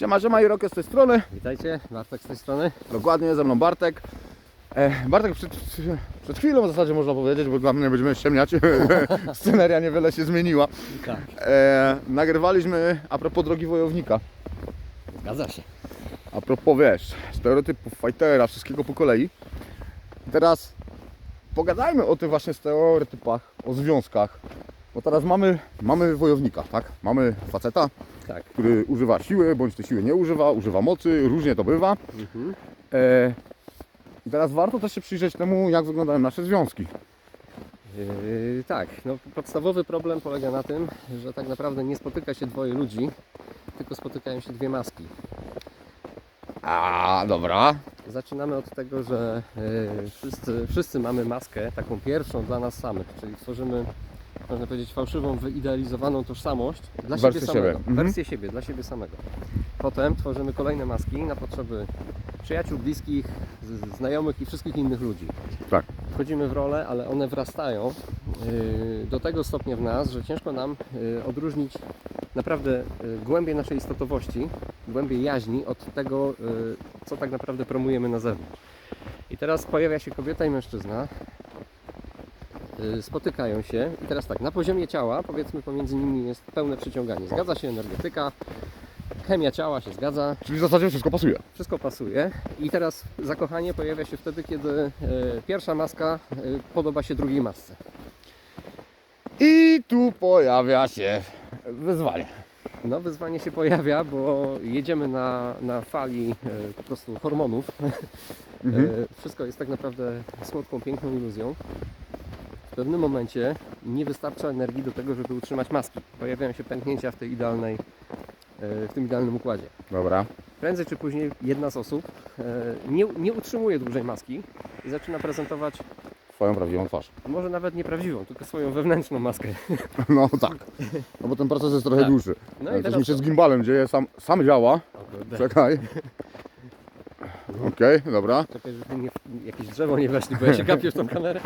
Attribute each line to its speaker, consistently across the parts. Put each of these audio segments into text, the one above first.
Speaker 1: Siema, siema, Irokę z tej strony.
Speaker 2: Witajcie, Bartek z tej strony.
Speaker 1: Dokładnie, ze mną Bartek. E, Bartek przed, przed chwilą w zasadzie można powiedzieć, bo dla mnie będziemy ściemniać. Sceneria niewiele się zmieniła.
Speaker 2: Tak.
Speaker 1: E, nagrywaliśmy a propos drogi wojownika.
Speaker 2: Zgadza się.
Speaker 1: A propos, wiesz, stereotypów fightera, wszystkiego po kolei. Teraz pogadajmy o tych właśnie stereotypach, o związkach. Bo teraz mamy, mamy wojownika, tak? Mamy faceta,
Speaker 2: Tak.
Speaker 1: który używa siły, bądź tej siły nie używa, używa mocy, różnie to bywa.
Speaker 2: Mhm.
Speaker 1: E, I teraz warto też się przyjrzeć temu, jak wyglądają nasze związki.
Speaker 2: Yy, tak, no, podstawowy problem polega na tym, że tak naprawdę nie spotyka się dwoje ludzi, tylko spotykają się dwie maski.
Speaker 1: A, dobra.
Speaker 2: Zaczynamy od tego, że yy, wszyscy, wszyscy mamy maskę, taką pierwszą dla nas samych, czyli tworzymy, można powiedzieć, fałszywą, wyidealizowaną tożsamość dla
Speaker 1: Wersję
Speaker 2: siebie samego.
Speaker 1: siebie. Mhm.
Speaker 2: Wersję siebie, dla siebie samego. Potem tworzymy kolejne maski na potrzeby przyjaciół, bliskich, znajomych i wszystkich innych ludzi.
Speaker 1: Tak.
Speaker 2: Wchodzimy w rolę, ale one wrastają yy, do tego stopnia w nas, że ciężko nam yy, odróżnić naprawdę yy, głębię naszej istotowości, głębię jaźni od tego, co tak naprawdę promujemy na zewnątrz. I teraz pojawia się kobieta i mężczyzna, spotykają się i teraz tak, na poziomie ciała powiedzmy pomiędzy nimi jest pełne przyciąganie. Zgadza się energetyka, chemia ciała się zgadza,
Speaker 1: Czyli w zasadzie wszystko pasuje.
Speaker 2: wszystko pasuje i teraz zakochanie pojawia się wtedy, kiedy e, pierwsza maska e, podoba się drugiej masce.
Speaker 1: I tu pojawia się wyzwanie.
Speaker 2: No wyzwanie się pojawia, bo jedziemy na, na fali e, po prostu hormonów.
Speaker 1: Mhm.
Speaker 2: E, wszystko jest tak naprawdę słodką, piękną iluzją. W pewnym momencie nie wystarcza energii do tego, żeby utrzymać maski. Pojawiają się pęknięcia w tej idealnej, e, w tym idealnym układzie.
Speaker 1: Dobra.
Speaker 2: Prędzej czy później jedna z osób e, nie, nie utrzymuje dłużej maski i zaczyna prezentować
Speaker 1: Twoją prawdziwą twarz.
Speaker 2: może nawet nieprawdziwą, tylko swoją wewnętrzną maskę.
Speaker 1: No tak. No bo ten proces jest trochę
Speaker 2: Tak.
Speaker 1: dłuższy.
Speaker 2: No i
Speaker 1: Coś
Speaker 2: teraz
Speaker 1: mi się z gimbalem dzieje, sam, sam działa. Czekaj. Okej, dobra.
Speaker 2: Czekaj, żeby nie, jakieś drzewo nie weszli, bo ja się gapię w tą kamerę.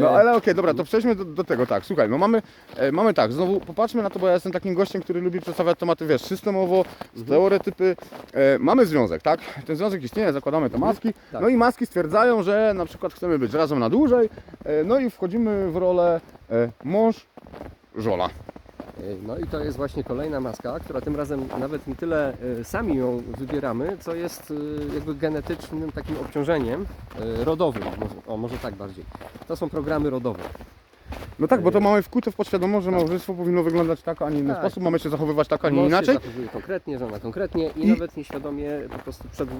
Speaker 1: No ale okej, dobra, to przejdźmy do, do tego, tak, słuchaj, no mamy, e, mamy tak, znowu popatrzmy na to, bo ja jestem takim gościem, który lubi przedstawiać tematy, wiesz, systemowo, stereotypy, e, mamy związek, tak, ten związek istnieje, zakładamy te maski,
Speaker 2: Tak.
Speaker 1: no i maski stwierdzają, że na przykład chcemy być razem na dłużej, e, no i wchodzimy w rolę e, mąż, żona.
Speaker 2: E, No i to jest właśnie kolejna maska, która tym razem nawet nie tyle e, sami ją wybieramy, co jest e, jakby genetycznym takim obciążeniem rodowym, o może tak bardziej. To są programy rodowe.
Speaker 1: No tak, bo to mamy wkute w podświadomość, że małżeństwo powinno wyglądać tak, a nie inny
Speaker 2: Tak.
Speaker 1: sposób, mamy się zachowywać tak, a nie
Speaker 2: Mąż
Speaker 1: inaczej.
Speaker 2: się zachowuje konkretnie, żona konkretnie i,
Speaker 1: I-
Speaker 2: nawet nieświadomie po prostu przed, y,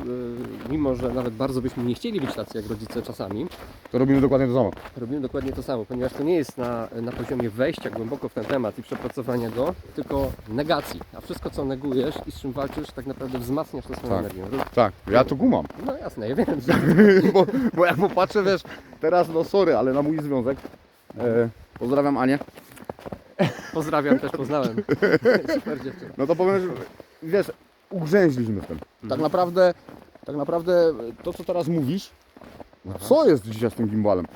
Speaker 2: mimo że nawet bardzo byśmy nie chcieli być tacy jak rodzice czasami,
Speaker 1: To robimy dokładnie to samo.
Speaker 2: robimy dokładnie to samo, ponieważ to nie jest na, na poziomie wejścia głęboko w ten temat i przepracowania go, tylko negacji. A wszystko co negujesz i z czym walczysz, tak naprawdę wzmacniasz tę swoją
Speaker 1: Tak. Tak, ja tu gumam.
Speaker 2: No jasne, ja wiem, że
Speaker 1: bo, bo jak popatrzę, wiesz, teraz no sorry, ale na mój związek, e, pozdrawiam Anię,
Speaker 2: pozdrawiam, też poznałem. Super dziewczyna.
Speaker 1: no to powiem, że wiesz, ugrzęźliśmy w tym. Tak naprawdę, tak naprawdę to, co teraz mówisz, no co jest dzisiaj z tym gimbalem?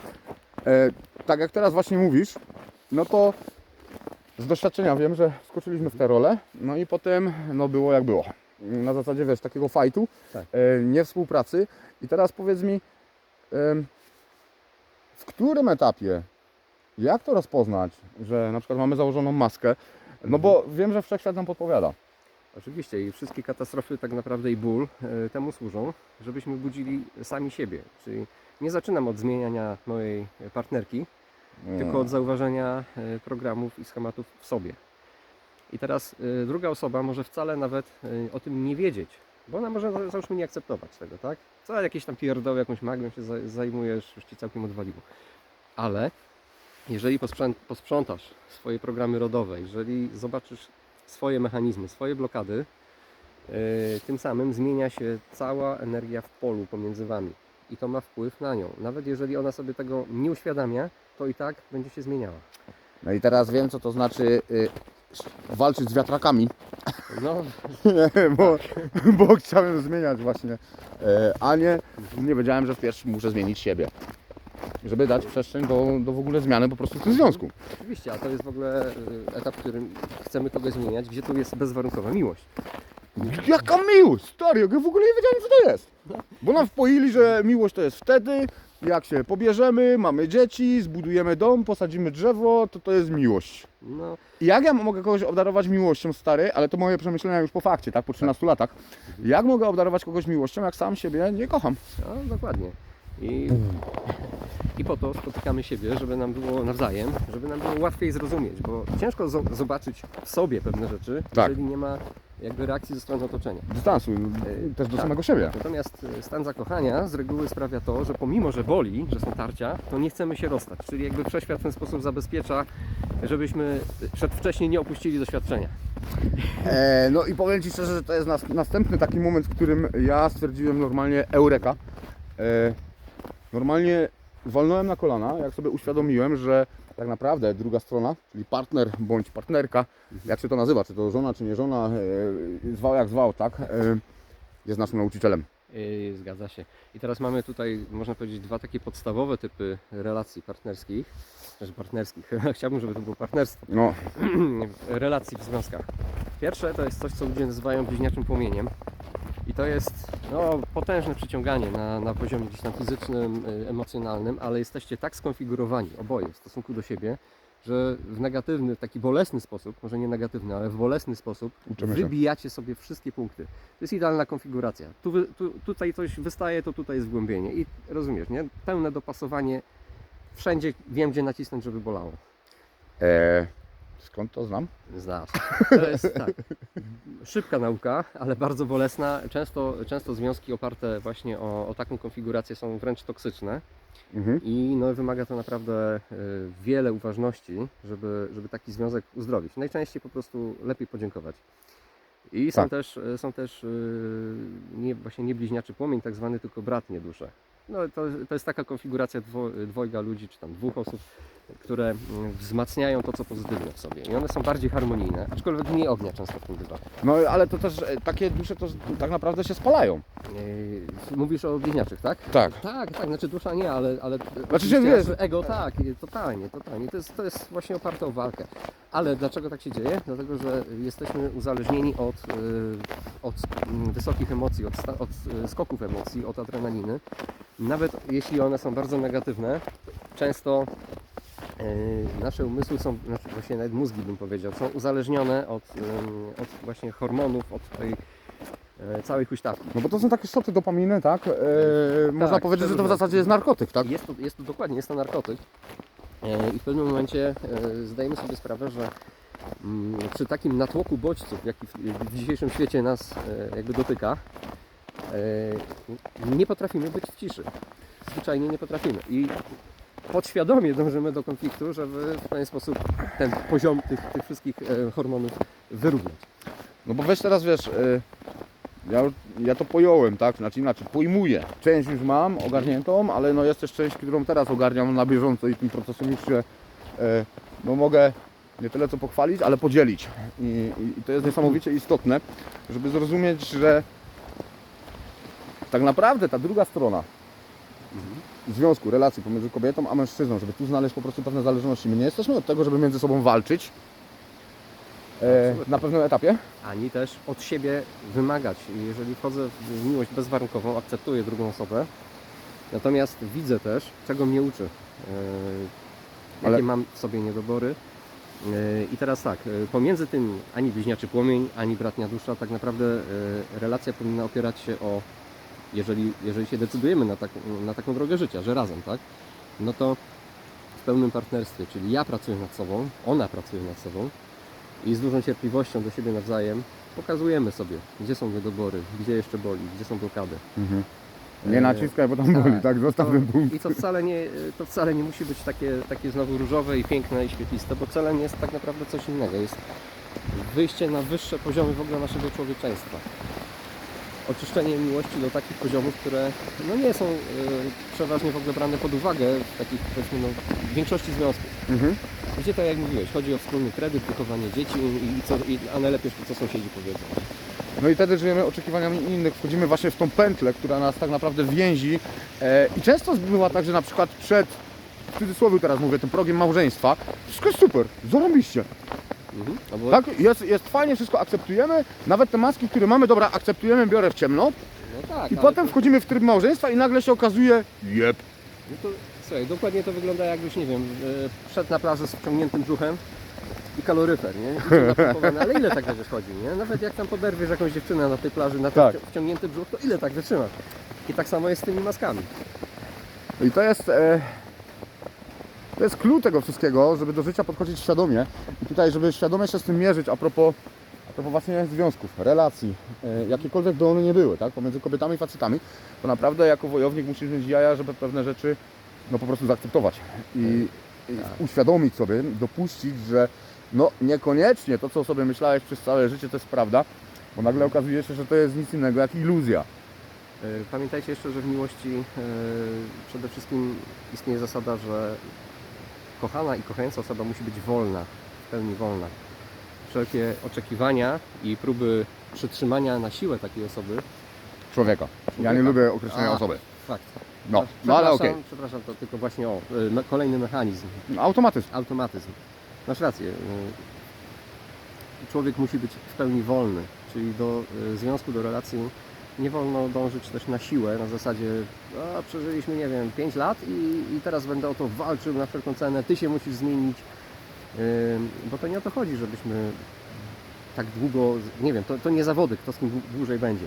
Speaker 1: E, tak jak teraz właśnie mówisz, no to z doświadczenia wiem, że skoczyliśmy w tę rolę, no i potem no było jak było. Na zasadzie, wiesz, takiego fajtu,
Speaker 2: Tak.
Speaker 1: e, nie współpracy. I teraz powiedz mi, em, w którym etapie, jak to rozpoznać, że na przykład mamy założoną maskę, no bo wiem, że wszechświat nam podpowiada.
Speaker 2: Oczywiście i wszystkie katastrofy tak naprawdę i ból e, temu służą, żebyśmy budzili sami siebie. Czyli nie zaczynam od zmieniania mojej partnerki, tylko od zauważenia e, programów i schematów w sobie. I teraz e, druga osoba może wcale nawet o tym nie wiedzieć, bo ona może za- załóżmy nie akceptować tego, tak? Co jakieś tam pierdoły, jakąś magią się za- zajmujesz, już ci całkiem odwaliło. Ale jeżeli posprzątasz swoje programy rodowe, jeżeli zobaczysz swoje mechanizmy, swoje blokady, e, tym samym zmienia się cała energia w polu pomiędzy Wami. I to ma wpływ na nią. Nawet jeżeli ona sobie tego nie uświadamia, to i tak będzie się zmieniała.
Speaker 1: No i teraz wiem, co to znaczy y, walczyć z wiatrakami,
Speaker 2: No,
Speaker 1: bo, bo chciałem zmieniać właśnie e, Anię. Nie wiedziałem, że w pierwszym muszę zmienić siebie. Żeby dać przestrzeń do, do w ogóle zmiany po prostu w tym związku.
Speaker 2: oczywiście, a to jest w ogóle y, etap, w którym chcemy kogoś zmieniać, gdzie tu jest bezwarunkowa miłość.
Speaker 1: Jaka miłość, stary, ja w ogóle nie wiedziałem co to jest. Bo nam wpoili, że miłość to jest wtedy, jak się pobierzemy, mamy dzieci, zbudujemy dom, posadzimy drzewo, to to jest miłość.
Speaker 2: No,
Speaker 1: I jak ja mogę kogoś obdarować miłością, stary, ale to moje przemyślenia już po fakcie, tak, po 13 latach. Jak mogę obdarować kogoś miłością, jak sam siebie nie kocham?
Speaker 2: no dokładnie. I, I po to spotykamy siebie, żeby nam było nawzajem, żeby nam było łatwiej zrozumieć, bo ciężko zo- zobaczyć w sobie pewne rzeczy,
Speaker 1: Tak.
Speaker 2: jeżeli nie ma jakby reakcji ze strony otoczenia.
Speaker 1: Dystansu,
Speaker 2: Yy,
Speaker 1: też do
Speaker 2: tak.
Speaker 1: samego siebie.
Speaker 2: Natomiast e, stan zakochania z reguły sprawia to, że pomimo, że boli, że są tarcia, to nie chcemy się rozstać. Czyli jakby wszechświat w ten sposób zabezpiecza, żebyśmy przedwcześnie nie opuścili doświadczenia.
Speaker 1: E, no i powiem Ci szczerze, że to jest nas, następny taki moment, w którym ja stwierdziłem normalnie eureka. E, normalnie walnąłem na kolana, jak sobie uświadomiłem, że tak naprawdę druga strona, czyli partner bądź partnerka, jak się to nazywa, czy to żona, czy nie żona, e, zwał jak zwał, tak, e, jest naszym nauczycielem.
Speaker 2: Yy, Zgadza się. I teraz mamy tutaj, można powiedzieć, dwa takie podstawowe typy relacji partnerskich. Znaczy partnerskich. Chciałbym, żeby to było partnerstwo.
Speaker 1: No,
Speaker 2: relacji w związkach. Pierwsze to jest coś, co ludzie nazywają bliźniaczym płomieniem. I to jest no, potężne przyciąganie na, na poziomie gdzieś tam fizycznym, y, emocjonalnym, ale jesteście tak skonfigurowani oboje w stosunku do siebie, że w negatywny, taki bolesny sposób, może nie negatywny, ale w bolesny sposób
Speaker 1: Uczymy się.
Speaker 2: wybijacie sobie wszystkie punkty. To jest idealna konfiguracja. Tu, wy- tu, tutaj coś wystaje, to tutaj jest wgłębienie. I rozumiesz, nie? Pełne dopasowanie. Wszędzie wiem, gdzie nacisnąć, żeby bolało.
Speaker 1: e, skąd to znam?
Speaker 2: Znasz. To jest tak. Szybka nauka, ale bardzo bolesna. Często, często związki oparte właśnie o, o taką konfigurację są wręcz toksyczne
Speaker 1: Mhm.
Speaker 2: i no, wymaga to naprawdę y, wiele uważności, żeby, żeby taki związek uzdrowić. Najczęściej po prostu lepiej podziękować. I są
Speaker 1: Tak.
Speaker 2: też, y, są też y, nie, właśnie nie bliźniaczy płomień, tak zwany tylko bratnie dusze. No, to, to jest taka konfiguracja dwo, dwojga ludzi, czy tam dwóch osób, które mm, wzmacniają to, co pozytywne w sobie. I one są bardziej harmonijne, aczkolwiek mniej ognia często w tym bywa.
Speaker 1: No ale to też e, takie dusze to tak naprawdę się spalają.
Speaker 2: Yy, mówisz o bliźniaczych, tak?
Speaker 1: Tak.
Speaker 2: Tak, tak, znaczy dusza nie, ale, ale
Speaker 1: Znaczy,
Speaker 2: oczywiście
Speaker 1: wiesz-
Speaker 2: ego tak, totalnie, totalnie. To jest, to jest właśnie oparte o walkę. Ale dlaczego tak się dzieje? Dlatego, że jesteśmy uzależnieni od, yy, od mm, wysokich emocji, od, od skoków emocji, od adrenaliny. Nawet jeśli one są bardzo negatywne, często yy, nasze umysły są, znaczy właśnie nawet mózgi bym powiedział, są uzależnione od, od właśnie hormonów, od tej yy, całej huśtawki.
Speaker 1: No bo to są takie szoty dopaminy, tak? E, można powiedzieć, że to w zasadzie jest narkotyk, tak?
Speaker 2: Jest to, jest to dokładnie, jest to narkotyk. E, I w pewnym momencie e, zdajemy sobie sprawę, że mm, przy takim natłoku bodźców, jaki w, w dzisiejszym świecie nas e, jakby dotyka, e, nie potrafimy być w ciszy. Zwyczajnie nie potrafimy. I podświadomie dążymy do konfliktu, żeby w ten sposób ten poziom tych, tych wszystkich e, hormonów wyrównać.
Speaker 1: No bo weź teraz wiesz, y, ja, ja to pojąłem, tak? Znaczy inaczej, pojmuję. Część już mam ogarniętą, ale no jest też część, którą teraz ogarniam na bieżąco i tym procesem już się e, no mogę nie tyle co pochwalić, ale podzielić. I, I to jest niesamowicie istotne, żeby zrozumieć, że tak naprawdę ta druga strona związku, relacji pomiędzy kobietą a mężczyzną, żeby tu znaleźć po prostu pewne zależności. My nie jesteśmy od tego, żeby między sobą walczyć e, na pewnym etapie.
Speaker 2: ani też od siebie wymagać. Jeżeli wchodzę w miłość bezwarunkową, akceptuję drugą osobę, natomiast widzę też, czego mnie uczy, e, jakie
Speaker 1: Ale-
Speaker 2: mam w sobie niedobory. E, I teraz tak, e, pomiędzy tym ani bliźniaczy płomień, ani bratnia dusza, tak naprawdę e, relacja powinna opierać się o, jeżeli, jeżeli się decydujemy na, tak, na taką drogę życia, że razem, tak, no to w pełnym partnerstwie, czyli ja pracuję nad sobą, ona pracuje nad sobą, i z dużą cierpliwością do siebie nawzajem pokazujemy sobie, gdzie są niedobory, gdzie jeszcze boli, gdzie są blokady.
Speaker 1: Nie
Speaker 2: E,
Speaker 1: naciskaj, bo tam boli, tak? Zostaw ten punkt.
Speaker 2: I to wcale, nie, to wcale nie musi być takie, takie znowu różowe i piękne i świetliste, bo celem jest tak naprawdę coś innego. Jest wyjście na wyższe poziomy w ogóle naszego człowieczeństwa. Oczyszczenie miłości do takich poziomów, które no nie są y, przeważnie w ogóle brane pod uwagę w takich powiedzmy no, w większości związków.
Speaker 1: Mhm.
Speaker 2: Gdzie tak jak mówiłeś, chodzi o wspólny kredyt, wychowanie dzieci, i, i co, i, a najlepiej co sąsiedzi powiedzą.
Speaker 1: No i wtedy żyjemy oczekiwaniami innych, wchodzimy właśnie w tą pętlę, która nas tak naprawdę więzi. E, I często bywa tak, że na przykład przed, w cudzysłowie teraz mówię, tym progiem małżeństwa, wszystko jest super, zarobiście.
Speaker 2: Mhm. No bo,
Speaker 1: Tak, jest, jest fajnie, wszystko akceptujemy, nawet te maski, które mamy, dobra, akceptujemy, biorę w ciemno
Speaker 2: no tak,
Speaker 1: i
Speaker 2: ale
Speaker 1: potem
Speaker 2: to,
Speaker 1: wchodzimy w tryb małżeństwa i nagle się okazuje, jeb.
Speaker 2: no to, słuchaj, dokładnie to wygląda jakbyś, nie wiem, e, szedł na plażę z wciągniętym brzuchem i kaloryfer, nie? I. Ale ile tak będziesz chodził, nie? Nawet jak tam poderwiesz jakąś dziewczynę na tej plaży na ten
Speaker 1: Tak.
Speaker 2: wciągnięty brzuch, to ile tak wytrzymasz? I tak samo jest z tymi maskami.
Speaker 1: I to jest, e, to jest clue tego wszystkiego, żeby do życia podchodzić świadomie. I tutaj, żeby świadomie się z tym mierzyć a propos, a propos właśnie związków, relacji, e, jakiekolwiek by one nie były, tak, pomiędzy kobietami i facetami, to naprawdę jako wojownik musisz mieć jaja, żeby pewne rzeczy no po prostu zaakceptować. I, i uświadomić sobie, dopuścić, że no niekoniecznie to, co sobie myślałeś przez całe życie, to jest prawda, bo nagle okazuje się, że to jest nic innego jak iluzja.
Speaker 2: E, Pamiętajcie jeszcze, że w miłości e, przede wszystkim istnieje zasada, że kochana i kochająca osoba musi być wolna, w pełni wolna. Wszelkie oczekiwania i próby przytrzymania na siłę takiej osoby.
Speaker 1: Człowieka. Ja nie lubię określenia
Speaker 2: A.
Speaker 1: osoby.
Speaker 2: Fakt.
Speaker 1: No, no ale okej.
Speaker 2: Przepraszam, to tylko właśnie o, me- kolejny mechanizm,
Speaker 1: Automatyzm.
Speaker 2: automatyzm. Masz rację. e, Człowiek musi być w pełni wolny, czyli do e, związku, do relacji nie wolno dążyć też na siłę, na zasadzie a, przeżyliśmy, nie wiem, 5 lat i, i teraz będę o to walczył na wszelką cenę, ty się musisz zmienić, Ym, bo to nie o to chodzi, żebyśmy tak długo, nie wiem, to, to nie zawody, kto z kim dłu- dłużej będzie.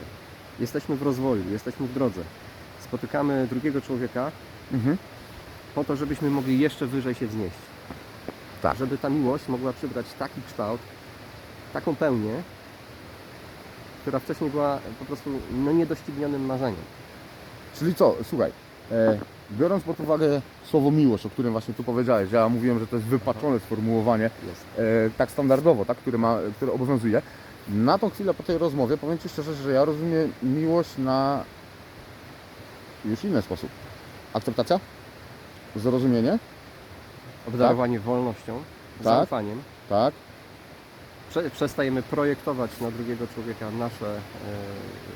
Speaker 2: Jesteśmy w rozwoju, jesteśmy w drodze. Spotykamy drugiego człowieka
Speaker 1: Mhm.
Speaker 2: po to, żebyśmy mogli jeszcze wyżej się wznieść.
Speaker 1: Tak.
Speaker 2: Żeby ta miłość mogła przybrać taki kształt, taką pełnię, która wcześniej była po prostu no, niedoścignionym marzeniem.
Speaker 1: Czyli co, słuchaj, e, biorąc pod uwagę słowo miłość, o którym właśnie tu powiedziałeś, ja mówiłem, że to jest wypaczone sformułowanie, e, tak standardowo, tak, które, ma, które obowiązuje. Na tą chwilę po tej rozmowie powiem Ci szczerze, że ja rozumiem miłość na już inny sposób. Akceptacja, zrozumienie,
Speaker 2: Obdarowanie wolnością,
Speaker 1: Tak.
Speaker 2: zaufaniem.
Speaker 1: tak,
Speaker 2: Prze- przestajemy projektować na drugiego człowieka nasze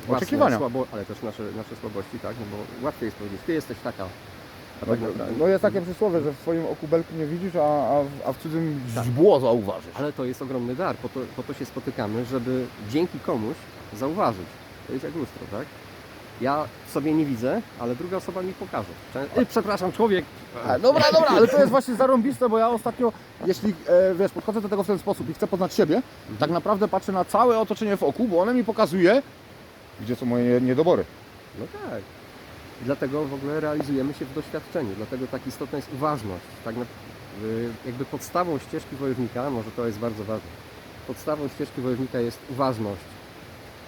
Speaker 2: e,
Speaker 1: Oczekiwania.
Speaker 2: słabo, ale też nasze, nasze słabości, tak? No bo łatwiej jest powiedzieć, ty jesteś taka. A
Speaker 1: no,
Speaker 2: tak naprawdę,
Speaker 1: no jest takie przysłowie, że w swoim oku belki nie widzisz, a, a, w- a w cudzym
Speaker 2: Tak.
Speaker 1: źdźbło zauważysz.
Speaker 2: ale to jest ogromny dar, po to, po to się spotykamy, żeby dzięki komuś zauważyć. To jest jak lustro, tak? Ja sobie nie widzę, ale druga osoba mi pokaże. Czę- y, przepraszam, człowiek.
Speaker 1: A, dobra, dobra, ale to jest właśnie zarąbiste, bo ja ostatnio, jeśli e, wiesz, podchodzę do tego w ten sposób i chcę poznać siebie, tak naprawdę patrzę na całe otoczenie wokół, bo one mi pokazuje, gdzie są moje niedobory.
Speaker 2: No tak. Dlatego w ogóle realizujemy się w doświadczeniu, dlatego tak istotna jest uważność. Tak na, y, jakby podstawą ścieżki wojownika, może to jest bardzo ważne, podstawą ścieżki wojownika jest uważność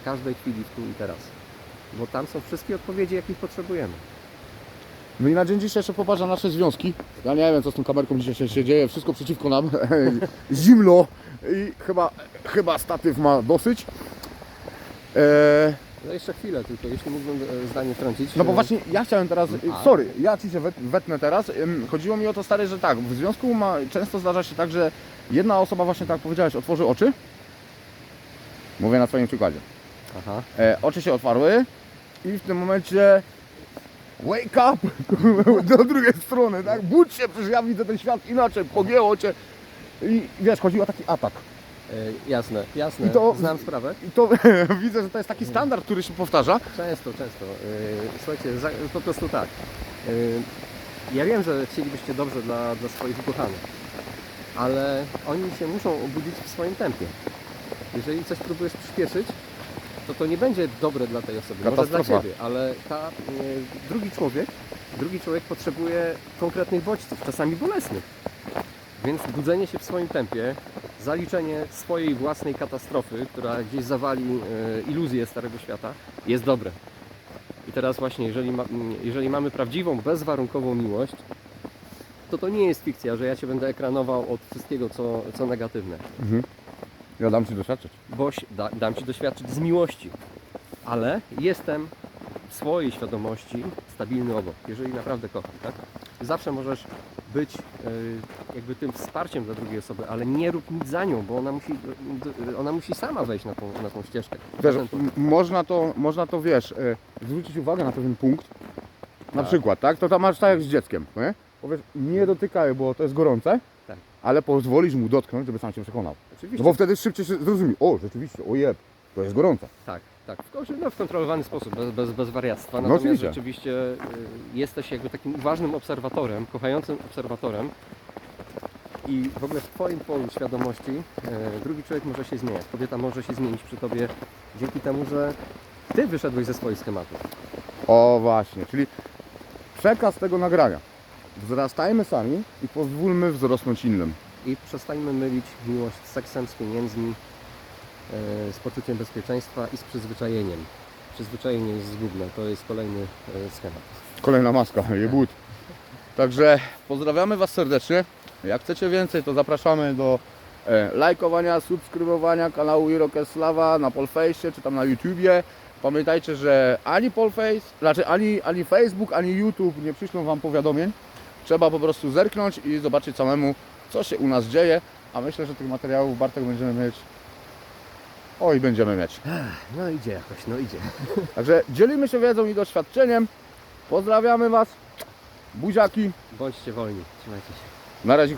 Speaker 2: w każdej chwili, w tu i teraz. Bo tam są wszystkie odpowiedzi, jakich potrzebujemy.
Speaker 1: No i na dzień dzisiejszy popatrz na nasze związki. Ja nie wiem, co z tą kamerką dzisiaj się, się dzieje, wszystko przeciwko nam. Zimno i chyba, chyba statyw ma dosyć. E,
Speaker 2: No jeszcze chwilę tylko, jeśli mógłbym e, zdanie wtrącić.
Speaker 1: No bo
Speaker 2: e,
Speaker 1: właśnie ja chciałem teraz,
Speaker 2: A.
Speaker 1: sorry, ja Ci się wet, wetnę teraz. Chodziło mi o to stary, że tak, w związku ma, często zdarza się tak, że jedna osoba właśnie tak jak powiedziałeś, otworzy oczy. Mówię na swoim przykładzie.
Speaker 2: Aha.
Speaker 1: E, oczy się otwarły i w tym momencie wake up do drugiej strony, tak? Budź się, przecież ja widzę ten świat inaczej, pogięło Cię. I wiesz, chodzi o taki atak.
Speaker 2: E, jasne, jasne.
Speaker 1: I to-
Speaker 2: Znam sprawę.
Speaker 1: I to widzę, że to jest taki standard, który się powtarza.
Speaker 2: Często, często. Yy, Słuchajcie, za, po prostu tak. Yy, Ja wiem, że chcielibyście dobrze dla, dla swoich ukochanych, ale oni się muszą obudzić w swoim tempie. Jeżeli coś próbujesz przyspieszyć, to to nie będzie dobre dla tej osoby, może dla
Speaker 1: Katastrofa.
Speaker 2: Ciebie, ale ta, yy, drugi człowiek, drugi człowiek potrzebuje konkretnych bodźców, czasami bolesnych. Więc budzenie się w swoim tempie, zaliczenie swojej własnej katastrofy, która gdzieś zawali e, iluzję Starego Świata, jest dobre. I teraz właśnie, jeżeli, ma, jeżeli mamy prawdziwą, bezwarunkową miłość, to to nie jest fikcja, że ja Cię będę ekranował od wszystkiego, co, co negatywne.
Speaker 1: Ja dam Ci doświadczyć.
Speaker 2: Boś da, dam Ci doświadczyć z miłości, ale jestem w swojej świadomości stabilny obok, jeżeli naprawdę kocham, tak? Zawsze możesz być e, jakby tym wsparciem dla drugiej osoby, ale nie rób nic za nią, bo ona musi, d- ona musi sama wejść na tą, na tą ścieżkę.
Speaker 1: Wiesz, można to, można to wiesz, e, zwrócić uwagę na pewien punkt. Na
Speaker 2: Tak.
Speaker 1: przykład, tak? To tam masz tak jak z dzieckiem, no nie? Powiesz, nie dotykaj, bo to jest gorące. Ale pozwolisz mu dotknąć, żeby sam się przekonał.
Speaker 2: Oczywiście.
Speaker 1: No bo wtedy szybciej się zrozumie, o rzeczywiście, o jeb, to jest gorąca.
Speaker 2: Tak, tak. W, no, w kontrolowany sposób, bez, bez, bez wariactwa.
Speaker 1: No
Speaker 2: Natomiast
Speaker 1: oczywiście.
Speaker 2: rzeczywiście y, jesteś jakby takim uważnym obserwatorem, kochającym obserwatorem. I w ogóle w Twoim polu świadomości y, drugi człowiek może się zmieniać. Kobieta może się zmienić przy Tobie dzięki temu, że Ty wyszedłeś ze swoich schematów.
Speaker 1: O właśnie, czyli przekaz tego nagrania. Wzrastajmy sami i pozwólmy wzrosnąć innym.
Speaker 2: I przestańmy mylić miłość z seksem, z pieniędzmi, y, z poczuciem bezpieczeństwa i z przyzwyczajeniem. Przyzwyczajenie jest zgubne, to jest kolejny y, schemat.
Speaker 1: Kolejna maska, jebut. Także pozdrawiamy Was serdecznie. Jak chcecie więcej, to zapraszamy do e, lajkowania, subskrybowania kanału Irokeslawa na Polface czy tam na YouTubie. Pamiętajcie, że ani Polface, znaczy ani, ani Facebook, ani YouTube nie przyślą Wam powiadomień. Trzeba po prostu zerknąć i zobaczyć samemu, co się u nas dzieje. A myślę, że tych materiałów Bartek będziemy mieć. Oj, będziemy mieć.
Speaker 2: No idzie jakoś, no idzie.
Speaker 1: Także dzielimy się wiedzą i doświadczeniem. Pozdrawiamy Was. Buziaki.
Speaker 2: Bądźcie wolni, trzymajcie się.
Speaker 1: Na razie.